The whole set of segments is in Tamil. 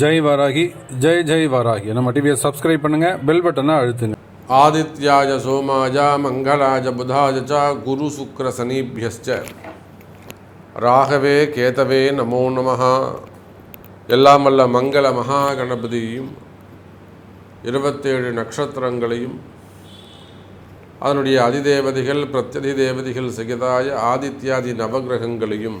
ஜெய் வாராகி ஜெய் ஜெய் வாராகி. நம்ம டிவியை சப்ஸ்கிரைப் பண்ணுங்கள் பெல் பட்டனை அழுத்துங்க. ஆதித்யாஜ சோமாஜ மங்களாஜ புதாஜ குரு சுக்ர சனீபியஸ்ச. ராகவே கேதவே நமோ நமஹா. எல்லாம் வல்ல மங்கள மகா கணபதியும் இருபத்தேழு நட்சத்திரங்களையும் அதனுடைய அதிதேவதைகள் பிரத்யதி தேவதைகள் சகிதாய ஆதித்யாதி நவகிரகங்களையும்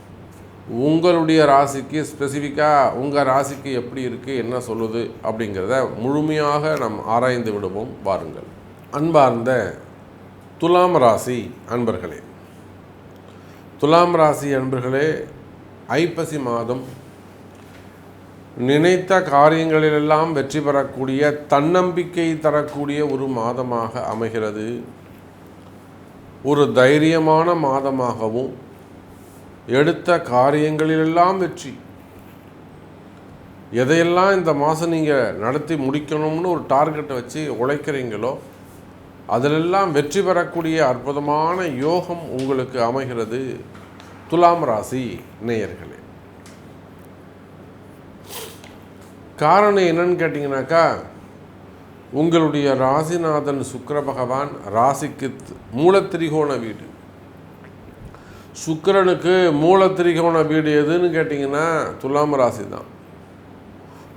உங்களுடைய ராசிக்கு ஸ்பெசிஃபிக்காக உங்கள் ராசிக்கு எப்படி இருக்குது என்ன சொல்லுது அப்படிங்கிறத முழுமையாக நாம் ஆராய்ந்து விடுவோம். வாருங்கள். அன்பார்ந்த துலாம் ராசி அன்பர்களே துலாம் ராசி அன்பர்களே ஐப்பசி மாதம் நினைத்த காரியங்களிலெல்லாம் வெற்றி பெறக்கூடிய தன்னம்பிக்கை தரக்கூடிய ஒரு மாதமாக அமைகிறது. ஒரு தைரியமான மாதமாகவும் எடுத்த காரியங்களிலெல்லாம் வெற்றி. எதையெல்லாம் இந்த மாதம் நீங்கள் நடத்தி முடிக்கணும்னு ஒரு டார்கெட்டை வச்சு உழைக்கிறீங்களோ அதிலெல்லாம் வெற்றி பெறக்கூடிய அற்புதமான யோகம் உங்களுக்கு அமைகிறது துலாம் ராசி நேயர்களே. காரணம் என்னன்னு கேட்டிங்கனாக்கா உங்களுடைய ராசிநாதன் சுக்கர பகவான் ராசிக்கு மூலத்திரிகோண வீடு. சுக்கிரனுக்கு மூலத்திரிகோண வீடு எதுன்னு கேட்டிங்கன்னா துலாம் ராசி தான்.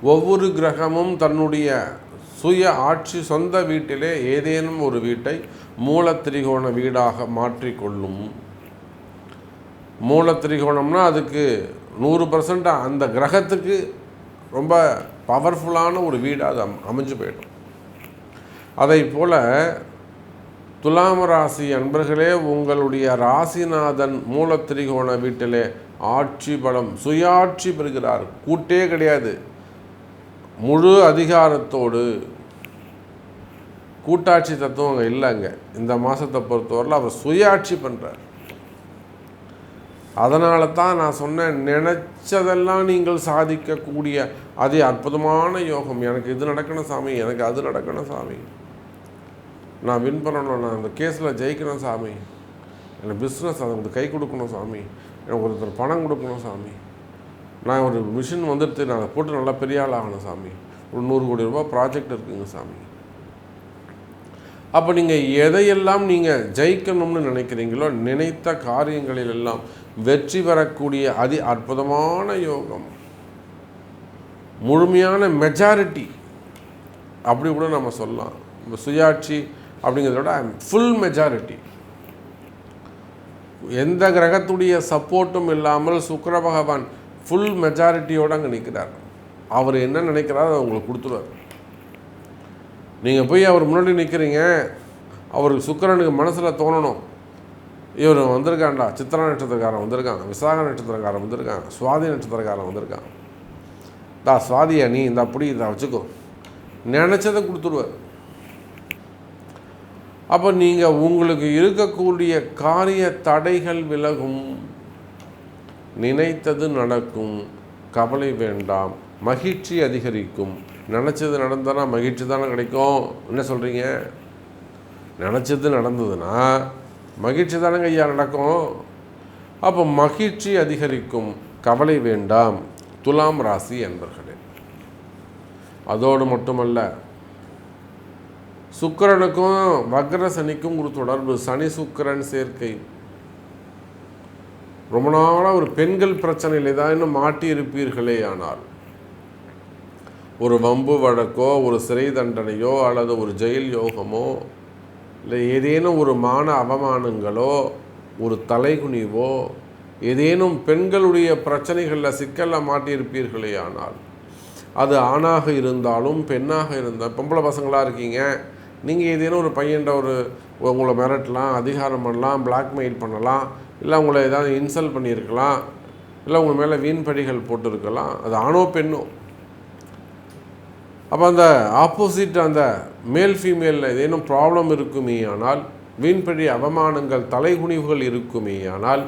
ஒவ்வொரு கிரகமும் தன்னுடைய சுய ஆட்சி சொந்த வீட்டிலே ஏதேனும் ஒரு வீட்டை மூலத்திரிகோண வீடாக மாற்றிக்கொள்ளும். மூலத்திரிகோணம்னா அதுக்கு நூறு பர்சன்ட் அந்த கிரகத்துக்கு ரொம்ப பவர்ஃபுல்லான ஒரு வீடாக அது அம்- அமைஞ்சு போயிடும். அதை போல் துலாம ராசி அன்பர்களே உங்களுடைய ராசிநாதன் மூலத்திரிகோண வீட்டிலே ஆட்சி பலம் சுயாட்சி பெறுகிறார். கூட்டே கிடையாது. முழு அதிகாரத்தோடு. கூட்டாட்சி தத்துவம் அங்கே இல்லைங்க இந்த மாதத்தை பொறுத்தவரையில் அவர் சுயாட்சி பண்ணுறார் அதனால தான் நான் சொன்னேன் நினச்சதெல்லாம் நீங்கள் சாதிக்கக்கூடிய அதே அற்புதமான யோகம். எனக்கு இது நடக்கணும் சாமி எனக்கு அது நடக்கணும் சாமி. நான் வின் பண்ணணும் நான் அந்த கேஸில் ஜெயிக்கணும் சாமி. எனக்கு பிஸ்னஸ் அதை கை கொடுக்கணும் சாமி. எனக்கு ஒருத்தர் பணம் கொடுக்கணும் சாமி. நான் ஒரு மிஷின் வந்துடுத்து நான் அதை போட்டு நல்லா பெரிய ஆள் ஆகணும் சாமி. ஒரு நூறு கோடி ரூபா ப்ராஜெக்ட் இருக்குங்க சாமி. அப்போ நீங்கள் எதையெல்லாம் நீங்கள் ஜெயிக்கணும்னு நினைக்கிறீங்களோ நினைத்த காரியங்களில் எல்லாம் வெற்றி பெறக்கூடிய அதி அற்புதமான யோகம். முழுமையான மெஜாரிட்டி அப்படி கூட நம்ம சொல்லலாம். இப்போ சுயாட்சி அப்படிங்கிறத விட ஃபுல் மெஜாரிட்டி எந்த கிரகத்துடைய சப்போர்ட்டும் இல்லாமல் சுக்கர பகவான் ஃபுல் மெஜாரிட்டியோடு அங்கே நிற்கிறார் அவர் என்ன நினைக்கிறாரோ அதை உங்களுக்கு கொடுத்துருவார். நீங்கள் போய் அவர் முன்னாடி நிற்கிறீங்க அவருக்கு சுக்கிரனுக்கு மனசில் தோணணும். இவர் வந்திருக்காண்டா சித்திரா நட்சத்திரக்காரன் வந்திருக்கான் விசாக நட்சத்திரக்காரன் வந்திருக்கான் சுவாதி நட்சத்திரக்காரன் வந்திருக்கான். தா சுவாதியா நீ இந்த அப்படி இதை வச்சுக்கோ. நினச்சதை கொடுத்துருவார். அப்போ நீங்கள் உங்களுக்கு இருக்கக்கூடிய காரிய தடைகள் விலகும். நினைத்தது நடக்கும். கவலை வேண்டாம். மகிழ்ச்சி அதிகரிக்கும். நினச்சது நடந்தனா மகிழ்ச்சி தானே கிடைக்கும். என்ன சொல்கிறீங்க நினச்சது நடந்ததுன்னா மகிழ்ச்சி தானேங்க ஐயா நடக்கும். அப்போ மகிழ்ச்சி அதிகரிக்கும். கவலை வேண்டாம். துலாம் ராசி என்பர்களே அதோடு மட்டுமல்ல சுக்கிரனுக்கும் வக்ர சனிக்கும் ஒரு தொடர்பு. சனி சுக்கிரன் சேர்க்கை. ரொம்ப நாளாக ஒரு பெண்கள் பிரச்சனையில் ஏதாவது மாட்டி இருப்பீர்களே ஆனால். ஒரு வம்பு வழக்கோ ஒரு சிறை தண்டனையோ அல்லது ஒரு ஜெயில் யோகமோ இல்லை ஏதேனும் ஒரு மான அவமானங்களோ ஒரு தலைகுனிவோ ஏதேனும் பெண்களுடைய பிரச்சனைகளில் சிக்கலில் மாட்டியிருப்பீர்களே ஆனால். அது ஆணாக இருந்தாலும் பெண்ணாக இருந்தால் பொம்பளை பசங்களாக இருக்கீங்க நீங்கள் ஏதேனும் ஒரு பையன்கிட்ட ஒரு உங்களை மிரட்டலாம் அதிகாரம் பண்ணலாம் பிளாக்மெயில் பண்ணலாம் இல்லை உங்களை ஏதாவது இன்சல்ட் பண்ணியிருக்கலாம் இல்லை உங்கள் மேலே வீண்படிகள் போட்டிருக்கலாம் அது ஆணோ பெண்ணோ? அப்போ அந்த ஆப்போசிட் அந்த மேல் ஃபீமேலில் ஏதேனும் ப்ராப்ளம் இருக்குமே ஆனால் வீண்படி அவமானங்கள் தலைகுனிவுகள் இருக்குமே ஆனால்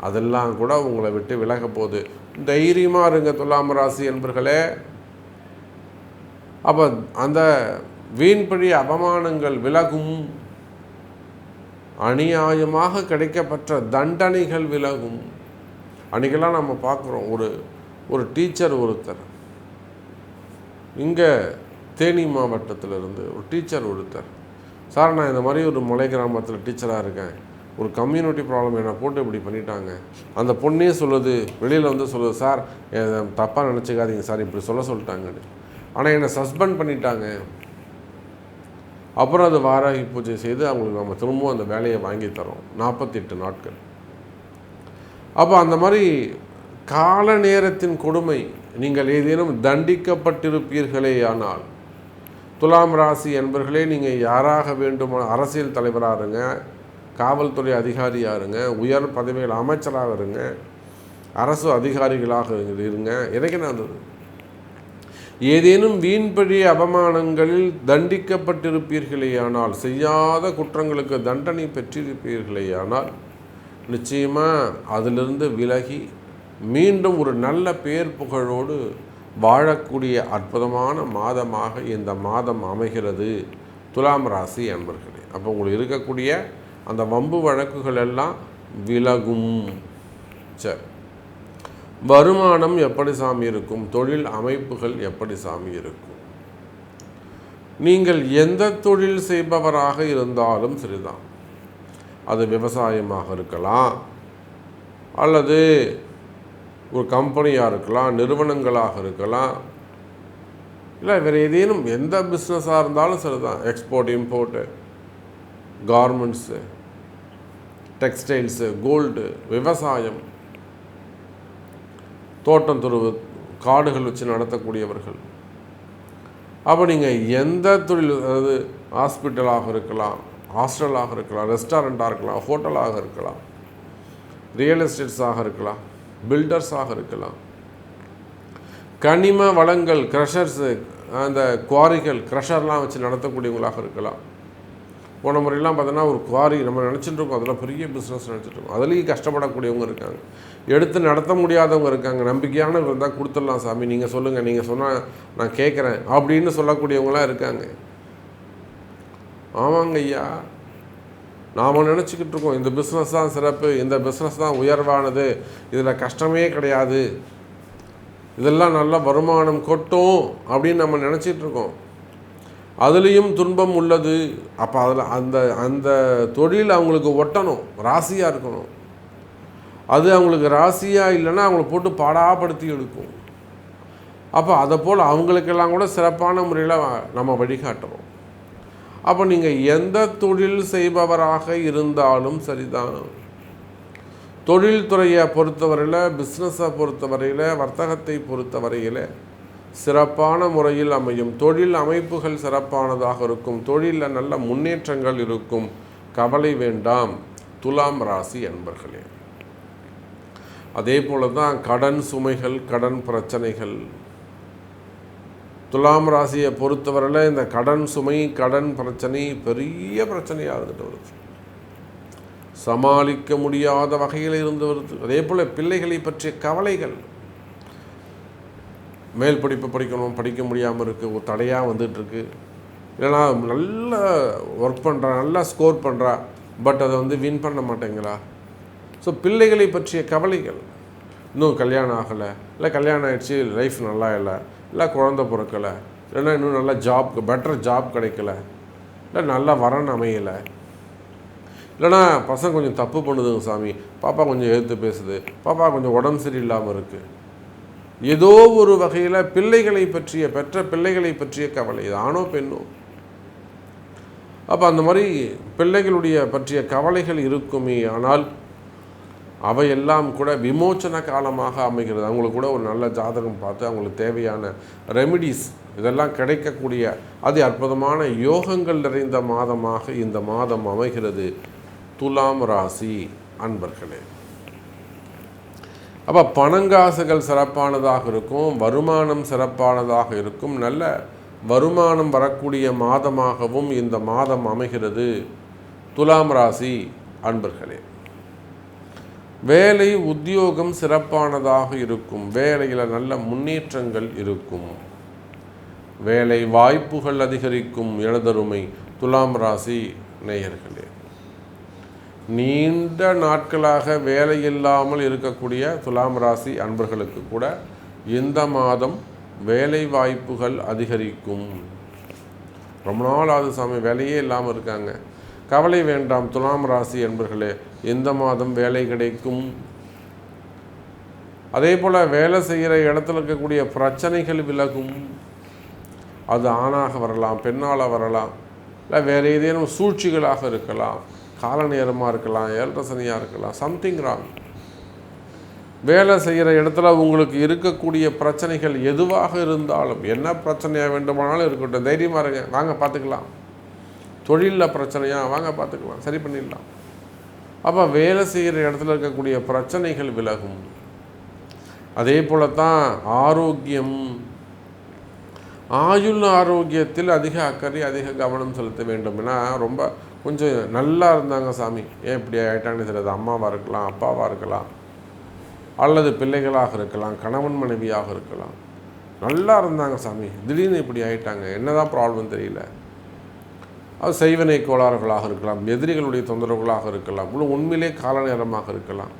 அதெல்லாம் கூட உங்களை விட்டு விலக போகுது. தைரியமாக இருங்க துலாம் ராசி என்பர்களே அப்போ அந்த வீண்பழி அவமானங்கள் விலகும். அநியாயமாக கிடைக்கப்பட்ட தண்டனைகள் விலகும். அன்றைக்கெல்லாம் நம்ம பார்க்குறோம் ஒரு ஒரு டீச்சர் ஒருத்தர். இங்கே தேனி மாவட்டத்தில் இருந்து ஒரு டீச்சர் ஒருத்தர். சார் நான் இந்த மாதிரி ஒரு மலை கிராமத்தில் டீச்சராக இருக்கேன். ஒரு கம்யூனிட்டி ப்ராப்ளம் என்னை போட்டு இப்படி பண்ணிட்டாங்க. அந்த பொண்ணே சொல்லுது வெளியில் வந்து சொல்லுது சார் தப்பாக நினச்சிக்காதீங்க சார் இப்படி சொல்ல சொல்லிட்டாங்கன்னு. ஆனால் என்னை சஸ்பெண்ட் பண்ணிட்டாங்க. அப்புறம் அது வாராகி பூஜை செய்து அவங்களுக்கு நம்ம திரும்பவும் அந்த வேலையை வாங்கி தரோம். நாற்பத்தெட்டு நாட்கள். அப்போ அந்த மாதிரி கால நேரத்தின் கொடுமை நீங்கள் ஏதேனும் தண்டிக்கப்பட்டிருப்பீர்களே ஆனால் துலாம் ராசி என்பர்களே நீங்கள் யாராக வேண்டுமா அரசியல் தலைவராக இருங்க காவல்துறை அதிகாரியாக இருங்க உயர் பதவிகள் அமைச்சராக இருங்க அரசு அதிகாரிகளாக இருங்க எனக்கு என்ன ஏதேனும் வீண்பழி அவமானங்களில் தண்டிக்கப்பட்டிருப்பீர்களேயானால் செய்யாத குற்றங்களுக்கு தண்டனை பெற்றிருப்பீர்களேயானால் நிச்சயமாக அதிலிருந்து விலகி மீண்டும் ஒரு நல்ல பேர் புகழோடு வாழக்கூடிய அற்புதமான மாதமாக இந்த மாதம் அமைகிறது. துலாம் ராசி அன்பர்களே அப்போ உங்களுக்கு இருக்கக்கூடிய அந்த வம்பு வழக்குகள் எல்லாம் விலகும். சரி. வருமானம் எப்படி சாமி இருக்கும்? தொழில் அமைப்புகள் எப்படி சாமி இருக்கும்? நீங்கள் எந்த தொழில் செய்பவராக இருந்தாலும் சரிதான். அது விவசாயமாக இருக்கலாம். அல்லது ஒரு கம்பெனியாக இருக்கலாம் நிறுவனங்களாக இருக்கலாம். இல்லை வேறு ஏதேனும் எந்த பிஸ்னஸாக இருந்தாலும் சரிதான். Export import garments textiles gold விவசாயம். தோட்டம் துருவு காடுகள் வச்சு நடத்தக்கூடியவர்கள். அப்போ நீங்கள் எந்த தொழில் அதாவது ஹாஸ்பிட்டலாக இருக்கலாம் ஹாஸ்டலாக இருக்கலாம் ரெஸ்டாரண்ட்டாக இருக்கலாம் ஹோட்டலாக இருக்கலாம் ரியல் எஸ்டேட்ஸாக இருக்கலாம் பில்டர்ஸாக இருக்கலாம். கனிம வளங்கள் க்ரஷர்ஸு அந்த குவாரிகள் க்ரஷர்லாம் வச்சு நடத்தக்கூடியவங்களாக இருக்கலாம். போன முறையெல்லாம் பார்த்தோன்னா ஒரு குவாரி நம்ம நினச்சிட்டு இருக்கோம் அதெல்லாம் பெரிய பிஸ்னஸ் நினச்சிட்டு இருக்கோம் அதுலேயும் கஷ்டப்படக்கூடியவங்க இருக்காங்க. எடுத்து நடத்த முடியாதவங்க இருக்காங்க. நம்பிக்கையானவங்க இருந்தால் கொடுத்துடலாம் சாமி. நீங்கள் சொல்லுங்கள் நீங்கள் சொன்னால் நான் கேட்குறேன் அப்படின்னு சொல்லக்கூடியவங்களாம் இருக்காங்க. ஆமாங்க ஐயா. நாம் நினச்சிக்கிட்டு இருக்கோம். இந்த பிஸ்னஸ் தான் சிறப்பு. இந்த பிஸ்னஸ் தான் உயர்வானது. இதில் கஷ்டமே கிடையாது. இதெல்லாம் நல்ல வருமானம் கொட்டும் அப்படின்னு நம்ம நினச்சிட்டு இருக்கோம். அதுலேயும் துன்பம் உள்ளது. அப்போ அதில் அந்த அந்த தொழில் அவங்களுக்கு ஒட்டணும். ராசியாக இருக்கணும். அது அவங்களுக்கு ராசியாக இல்லைன்னா அவங்கள போட்டு பாடாப்படுத்தி எடுக்கும். அப்போ அதை போல் அவங்களுக்கெல்லாம் கூட சிறப்பான முறையில் நம்ம வழிகாட்டுறோம். அப்போ நீங்கள் எந்த தொழில் செய்பவராக இருந்தாலும் சரிதான். தொழில்துறையை பொறுத்தவரையில் பிஸ்னஸை பொறுத்தவரையில் வர்த்தகத்தை பொறுத்தவரையில் சிறப்பான முறையில் அமையும். தொழில் அமைப்புகள் சிறப்பானதாக இருக்கும். தொழிலில் நல்ல முன்னேற்றங்கள் இருக்கும். கவலை வேண்டாம். துலாம் ராசி அன்பர்களே. அதே போல தான் கடன் சுமைகள் கடன் பிரச்சனைகள். துலாம் ராசியை பொறுத்தவரையில் இந்த கடன் சுமை கடன் பிரச்சனை பெரிய பிரச்சனையாக இருந்துட்டு வருது. சமாளிக்க முடியாத வகையில் இருந்து வருது. அதே போல் பிள்ளைகளை பற்றிய கவலைகள். மேல் படிப்பு படிக்கணும் படிக்க முடியாமல் இருக்குது ஒரு தடையாக வந்துட்டுருக்கு. இல்லைனா நல்லா ஒர்க் பண்ணுறா நல்லா ஸ்கோர் பண்ணுறா பட் அதை வந்து வின் பண்ண மாட்டேங்கிறா. ஸோ பிள்ளைகளை பற்றிய கவலைகள். இன்னும் கல்யாணம் ஆகலை இல்லை கல்யாணம் ஆகிடுச்சு லைஃப் நல்லா இல்லை இல்லை குழந்த பிறக்கலை இல்லைன்னா இன்னும் நல்லா ஜாப் பெட்டர் ஜாப் கிடைக்கல இல்லை நல்லா வரன் அமையலை. இல்லைனா பசங்க கொஞ்சம் தப்பு பண்ணுதுங்க சாமி. பாப்பா கொஞ்சம் எழுத்து பேசுது பாப்பா கொஞ்சம் உடம்பு சரியில்லாமல் இருக்குது ஏதோ ஒரு வகையில் பிள்ளைகளை பற்றிய பெற்ற பிள்ளைகளை பற்றிய கவலை. இது ஆணோ பெண்ணோ? அப்போ அந்த மாதிரி பிள்ளைகளுடைய பற்றிய கவலைகள் இருக்குமே. ஆனால் அவையெல்லாம் கூட விமோச்சன காலமாக அமைகிறது. அவங்களுக்கு கூட ஒரு நல்ல ஜாதகம் பார்த்து அவங்களுக்கு தேவையான ரெமிடிஸ் இதெல்லாம் கிடைக்கக்கூடிய அதி அற்புதமான யோகங்கள் நிறைந்த மாதமாக இந்த மாதம் அமைகிறது. துலாம் ராசி அன்பர்களே. அப்போ பணங்காசுகள் சிறப்பானதாக இருக்கும் வருமானம் சிறப்பானதாக இருக்கும் நல்ல வருமானம் வரக்கூடிய மாதமாகவும் இந்த மாதம் அமைகிறது. துலாம் ராசி அன்பர்களே வேலை உத்தியோகம் சிறப்பானதாக இருக்கும் வேலையில் நல்ல முன்னேற்றங்கள் இருக்கும். வேலை வாய்ப்புகள் அதிகரிக்கும் எனதருமை துலாம் ராசி நேயர்களே. நீண்ட நாட்களாக வேலை இல்லாமல் இருக்கக்கூடிய துலாம் ராசி அன்பர்களுக்கு கூட இந்த மாதம் வேலை வாய்ப்புகள் அதிகரிக்கும். ரொம்ப நாள் ஆகுது சாமி வேலையே இல்லாமல் இருக்காங்க. கவலை வேண்டாம் துலாம் ராசி என்பர்களே இந்த மாதம் வேலை கிடைக்கும். அதே போல் வேலை செய்கிற இடத்துல இருக்கக்கூடிய பிரச்சனைகள் விலகும். அது ஆணாக வரலாம் பெண்ணால் வரலாம் இல்லை வேறு ஏதேனும் சூழ்ச்சிகளாக இருக்கலாம். கால நேரமாக இருக்கலாம் ஏழரை சனியாக இருக்கலாம் சம்திங் ராங் வேலை செய்கிற இடத்துல உங்களுக்கு இருக்கக்கூடிய பிரச்சனைகள் எதுவாக இருந்தாலும் என்ன பிரச்சனையாக வேண்டுமானாலும் இருக்கட்டும் தைரியமாக இருங்க. வாங்க பார்த்துக்கலாம். தொழிலில் பிரச்சனையா? வாங்க பார்த்துக்கலாம். சரி பண்ணிடலாம். அப்போ வேலை செய்கிற இடத்துல இருக்கக்கூடிய பிரச்சனைகள் விலகும். அதே போல தான் ஆரோக்கியம். ஆயுள் ஆரோக்கியத்தில் அதிக அக்கறை அதிக கவனம் செலுத்த வேண்டும். ஏன்னா ரொம்ப கொஞ்சம் நல்லா இருந்தாங்க சாமி. ஏன் இப்படி ஆகிட்டான்னு தெரியாது. அம்மாவாக இருக்கலாம் அப்பாவாக இருக்கலாம். அல்லது பிள்ளைகளாக இருக்கலாம் கணவன் மனைவியாக இருக்கலாம். நல்லா இருந்தாங்க சாமி. திடீர்னு இப்படி ஆகிட்டாங்க என்னதான் ப்ராப்ளம் தெரியல. அது செய்வனை கோளாறுகளாக இருக்கலாம் எதிரிகளுடைய தொந்தரவுகளாக இருக்கலாம் இல்லை உண்மையிலே கால நேரமாக இருக்கலாம்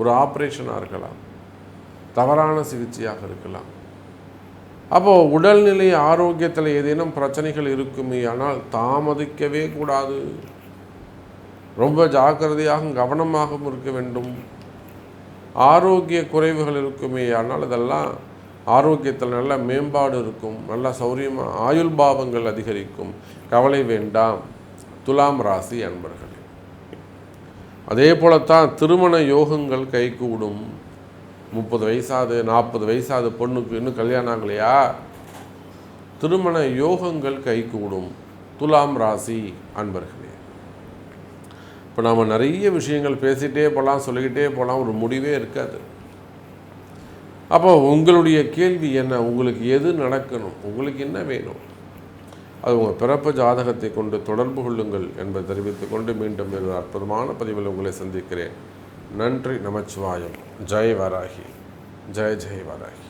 ஒரு ஆப்ரேஷனாக இருக்கலாம் தவறான சிகிச்சையாக இருக்கலாம். அப்போது உடல்நிலை ஆரோக்கியத்தில் ஏதேனும் பிரச்சனைகள் இருக்குமே ஆனால் தாமதிக்கவே கூடாது. ரொம்ப ஜாக்கிரதையாகவும் கவனமாகவும் இருக்க வேண்டும். ஆரோக்கிய குறைவுகள் இருக்குமே ஆனால் இதெல்லாம் ஆரோக்கியத்தில் நல்ல மேம்பாடு இருக்கும். நல்ல சௌரியமாக ஆயுள் பாவங்கள் அதிகரிக்கும். கவலை வேண்டாம். துலாம் ராசி அன்பர்களே. அதே போலத்தான் திருமண யோகங்கள் கைகூடும். முப்பது வயசாது நாற்பது வயசாது பொண்ணுக்கு இன்னும் கல்யாணம் ஆகலையா? திருமண யோகங்கள் கைகூடும். துலாம் ராசி அன்பர்களே. இப்போ நாம் நிறைய விஷயங்கள் பேசிகிட்டே போகலாம் சொல்லிக்கிட்டே போகலாம் ஒரு முடிவே இருக்காது. அப்போ உங்களுடைய கேள்வி என்ன? உங்களுக்கு எது நடக்கணும்? உங்களுக்கு என்ன வேணும்? அது உங்கள் பிறப்பு ஜாதகத்தை கொண்டு தொடர்பு கொள்ளுங்கள் என்பதை தெரிவித்துக்கொண்டு மீண்டும் ஒரு அற்புதமான பதிவில் உங்களை சந்திக்கிறேன். நன்றி நமச்சிவாயம் ஜெய் வராகி ஜெய ஜெய் வராகி